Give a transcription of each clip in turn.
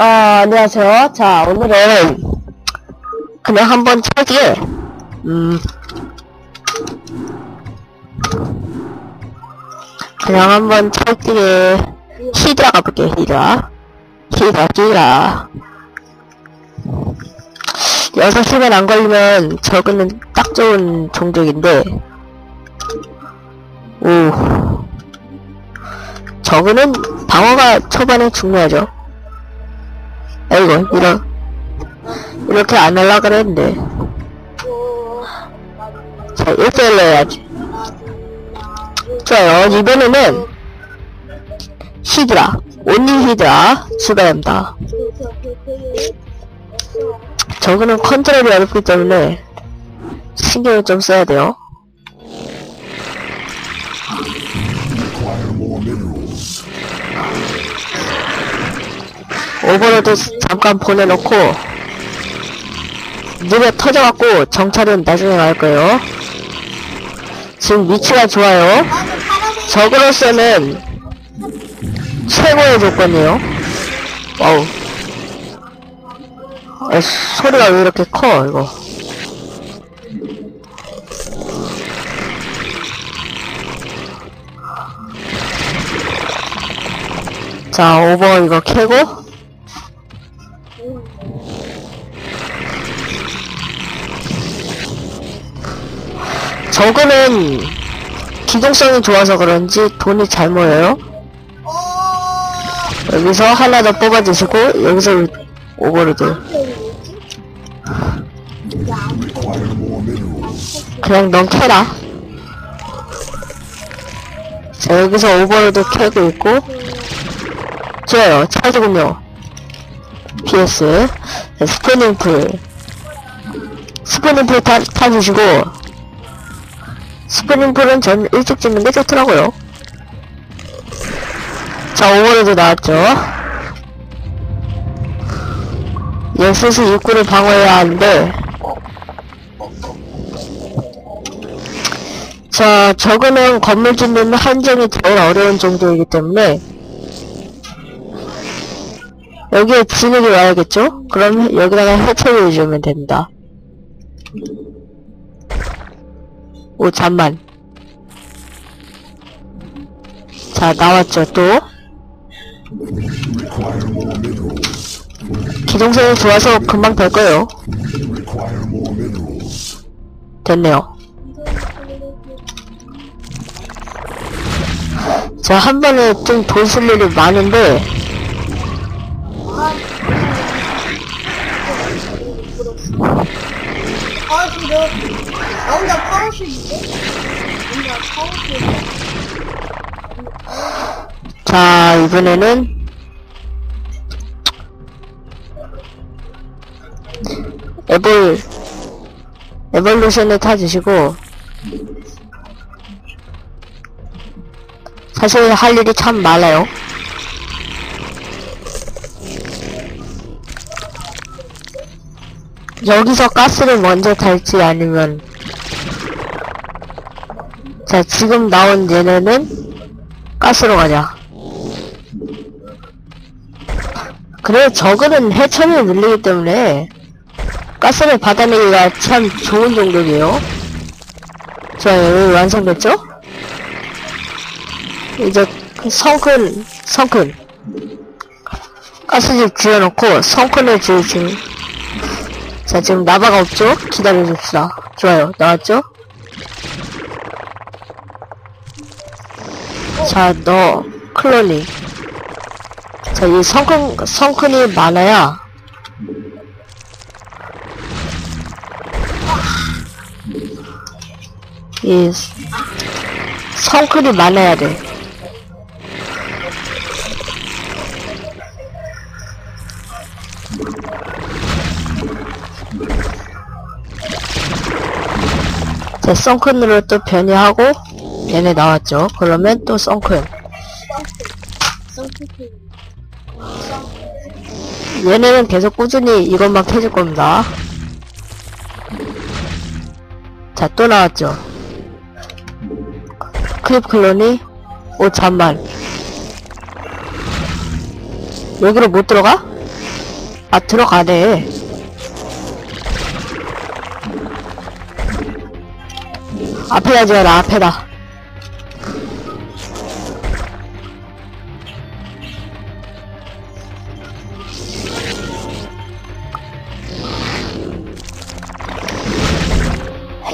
아, 안녕하세요. 자, 오늘은 그냥 한번 차기에, 음, 그냥 한번 차기에 히드라 가볼게요, 히드라. 히드라, 히드라. 6시간 안 걸리면 저거는 딱 좋은 종족인데, 오. 저거는 방어가 초반에 중요하죠. 아이고, 이러, 이렇게 안 하려고 그랬는데. 자, 1대1로 해야지. 좋아요. 이번에는 히드라, 온리 히드라 추가합니다. 저거는 컨트롤이 어렵기 때문에 신경을 좀 써야 돼요. 오버로드 잠깐 보내놓고 눈에 터져갖고 정찰은 나중에 갈 거예요. 지금 위치가 좋아요. 적으로서는 최고의 조건이에요. 와우. 아, 소리가 왜 이렇게 커, 이거. 자, 오버 이거 캐고. 저거는 기동성이 좋아서 그런지 돈이 잘 모여요. 여기서 하나 더 뽑아주시고 여기서 오버로드. 그냥 넌 캐라. 자 여기서 오버로드 캐고 있고. 좋아요. 차지군요 PS 스포닝풀. 스포닝풀 타, 타주시고. 스프링풀은 전 일찍 찍는 게 좋더라고요. 자, 오버로드 나왔죠. 얘 슬슬 입구를 방어해야 하는데, 자, 저거는 건물 짓는 한정이 제일 어려운 정도이기 때문에, 여기에 진흙이 와야겠죠? 그럼 여기다가 해처리 해주면 됩니다. 오, 잠만. 자, 나왔죠, 또. 기동성이 좋아서 금방 될 거예요. 됐네요. 자, 한 번에 좀 돈 쓸 일이 많은데, 아 지금 나 혼자 파워슛인데? 혼자 파워슛 자, 이번에는, 에볼, 에볼루션을 타주시고, 사실 할 일이 참 많아요. 여기서 가스를 먼저 달지 아니면, 자, 지금 나온 얘네는 가스로 가자. 그래, 저거는 해처리를 늘리기 때문에 가스를 받아내기가 참 좋은 정도이에요. 좋아요, 완성됐죠? 이제 성큰, 성큰. 가스집 지어놓고 성큰을 지으시 자, 지금 나바가 없죠? 기다려줍시다. 좋아요, 나왔죠? 자, 너, 클로니. 자, 이 성큰, 성큰이 많아야, 이, 성큰이 많아야 돼. 자, 성큰으로 또 변이하고, 얘네 나왔죠? 그러면 또 성큰. 얘네는 계속 꾸준히 이것만 캐줄 겁니다. 자, 또 나왔죠. 클립 클론이? 오, 잠만. 여기로 못 들어가? 아, 들어가네. 앞에 가지 마라, 앞에다.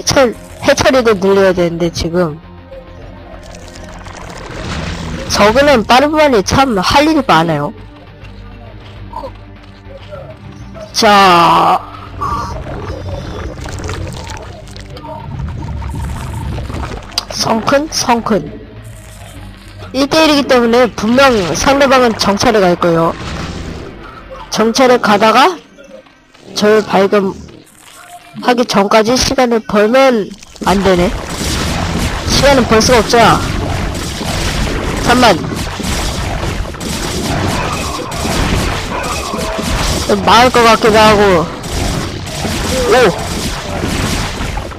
해철, 해철이도 늘려야 되는데, 지금. 저그는 빠르만이 참 할 일이 많아요. 자, 성큰? 성큰. 1대1이기 때문에 분명 상대방은 정찰에 갈 거예요. 정찰에 가다가 저를 발견 하기 전까지 시간을 벌면 안 되네. 시간은 벌 수가 없잖아. 잠만. 좀 막을 것 같기도 하고. 오!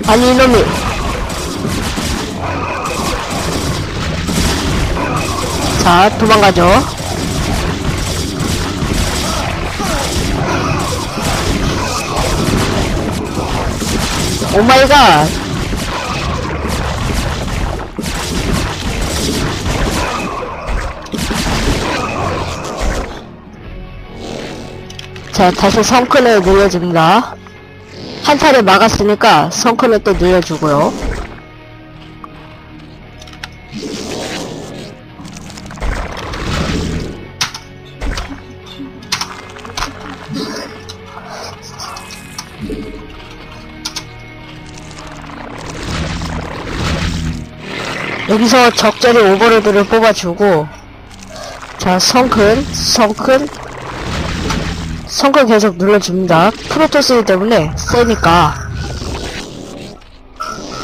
아니, 이놈이. 자, 도망가죠. 오마이갓. 자, 다시 성큰을 늘려줍니다. 한 차례 막았으니까 성큰을 또 늘려주고요. 여기서 적절히 오버로드를 뽑아주고 자 성큰 성큰. 성큰 계속 눌러줍니다. 프로토스이기 때문에 세니까.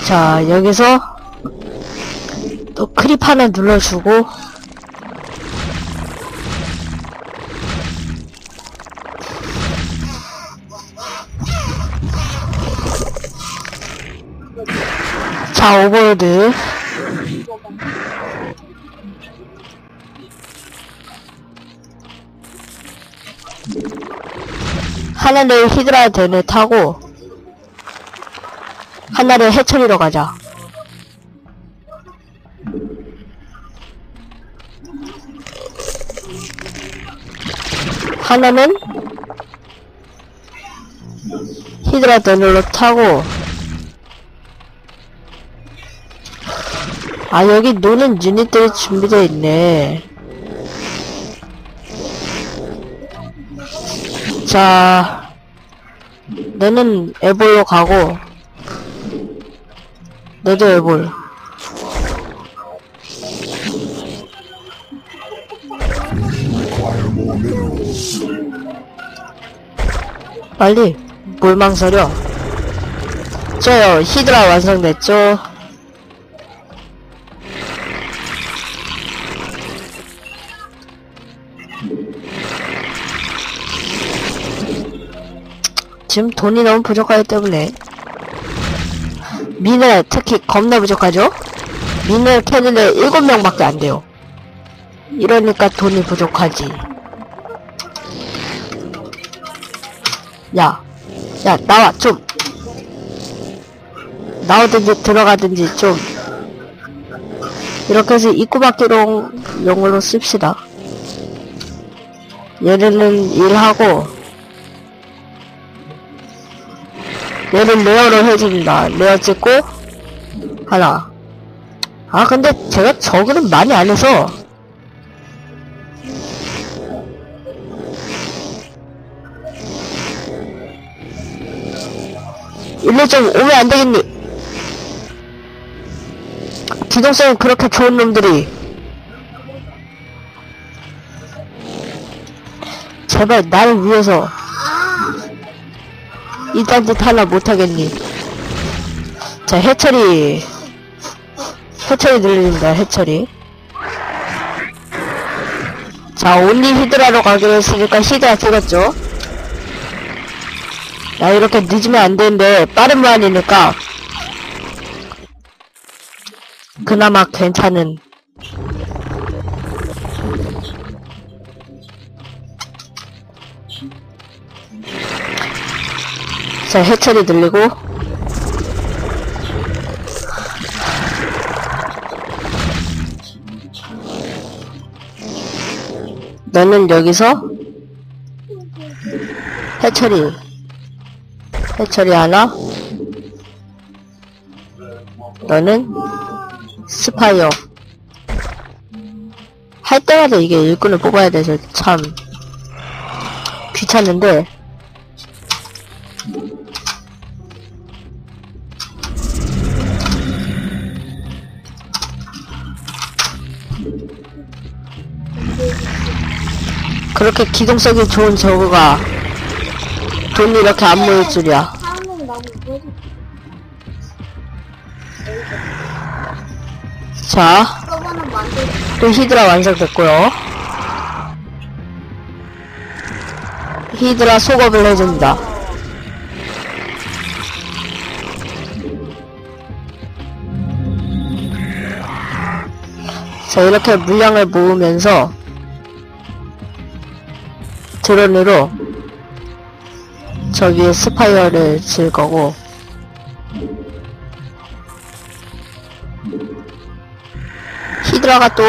자 여기서 또 크립 하나 눌러주고. 자 오버로드 하나를 히드라 덴을 타고 하나를 해처리로 가자. 하나는 히드라 덴으로 타고 아 여기 노는 유닛들이 준비되어 있네. 자, 너는 에볼로 가고, 너도 에볼. 빨리, 뭘 망설여. 저요, 히드라 완성됐죠? 지금 돈이 너무 부족하기 때문에 미네 특히 겁나 부족하죠? 미네 캐는데 7명밖에 안 돼요. 이러니까 돈이 부족하지. 야, 야, 나와, 좀. 나오든지 들어가든지 좀. 이렇게 해서 입구 밖으로 용으로 씁시다. 얘네는 일하고, 얘는 레어로 해줍니다. 레어 찍고, 하나. 아, 근데 제가 저그는 많이 안 해서, 일로 좀 오면 안 되겠니? 기동성이 그렇게 좋은 놈들이. 제발 나를 위해서 이딴 짓 하나 못하겠니? 자, 해철이. 해철이 들립니다, 해철이. 자, 온리 히드라로 가기로 했으니까 히드라 찍었죠. 야, 이렇게 늦으면 안 되는데, 빠른 무한이니까, 그나마 괜찮은. 자, 해철이 들리고, 너는 여기서 해철이 해철이 하나? 너는 스파이어. 할 때마다 이게 일꾼을 뽑아야 돼서 참 귀찮은데 그렇게 기동성이 좋은 저거가 돈이 이렇게 안 모일 줄이야 자 또 히드라 완성됐고요. 히드라 속업을 해줍니다. 자, 이렇게 물량을 모으면서 드론으로 저 위에 스파이어를 지을 거고. 히드라가 또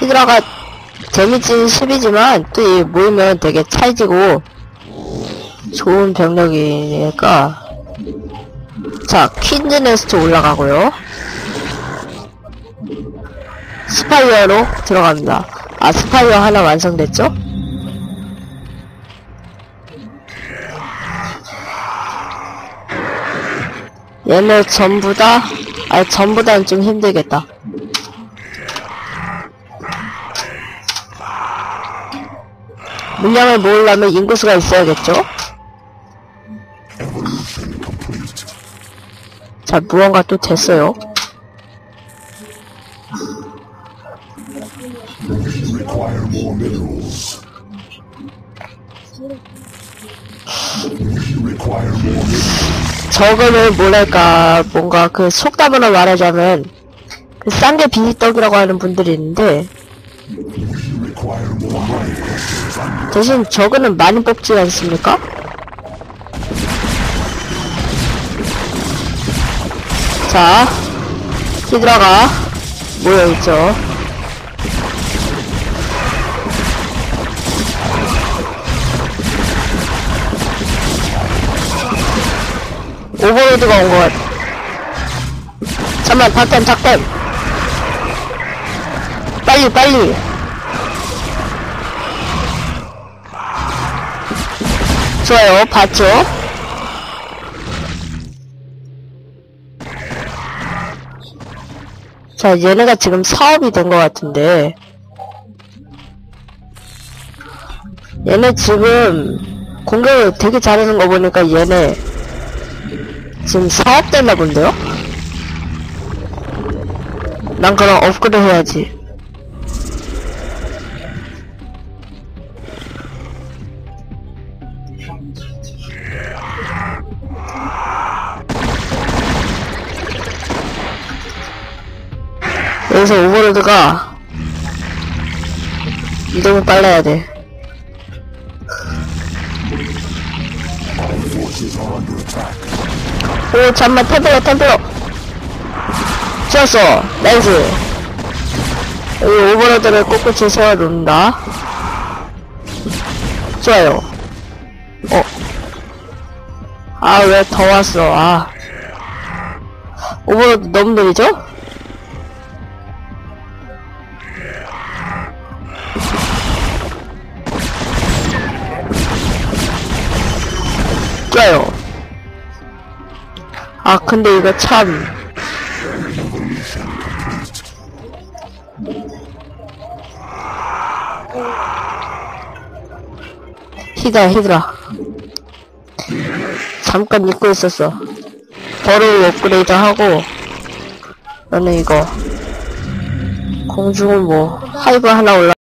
히드라가 데미지는 10이지만 또이 모이면 되게 찰지고 좋은 병력이니까. 자 퀸즈 네스트 올라가고요. 스파이어로 들어갑니다 아 스파이어 하나 완성됐죠? 얘네 전부 다, 아니 전부 다는 좀 힘들겠다. 물량을 모으려면 인구수가 있어야겠죠? 자, 무언가 또 됐어요. More minerals. We require more minerals. 저거는 뭐랄까, 뭔가 그 속담으로 말하자면, 그 싼게 비니떡이라고 하는 분들이 있는데, We require more mining crystals. 대신 저거는 많이 뽑지 않습니까? 자, 히드라가 모여있죠. 오버로드가 온 것 같아. 잠만, 닭댐, 닭댐. 빨리, 빨리. 좋아요, 봤죠? 자, 얘네가 지금 사업이 된 것 같은데. 얘네 지금 공격을 되게 잘하는 거 보니까 얘네 지금 사업됐나 본데요? 난 그럼 업그레이드 해야지. 여기서 오버로드가 이동을 빨라야 돼. Forces are under attack. 오, 잠만, 템플러, 템플러! 쏘았어! 나이스! 여기 오버로드를 꿋꿋이 세워놓는다. 좋아요. 어. 아, 왜 더 왔어, 아. 오버로드 너무 느리죠? 좋아요. 아, 근데 이거 참. 히드라, 히드라. 잠깐 잊고 있었어. 버를 업그레이드 하고, 너는 이거. 공중을 뭐, 하이브 하나 올라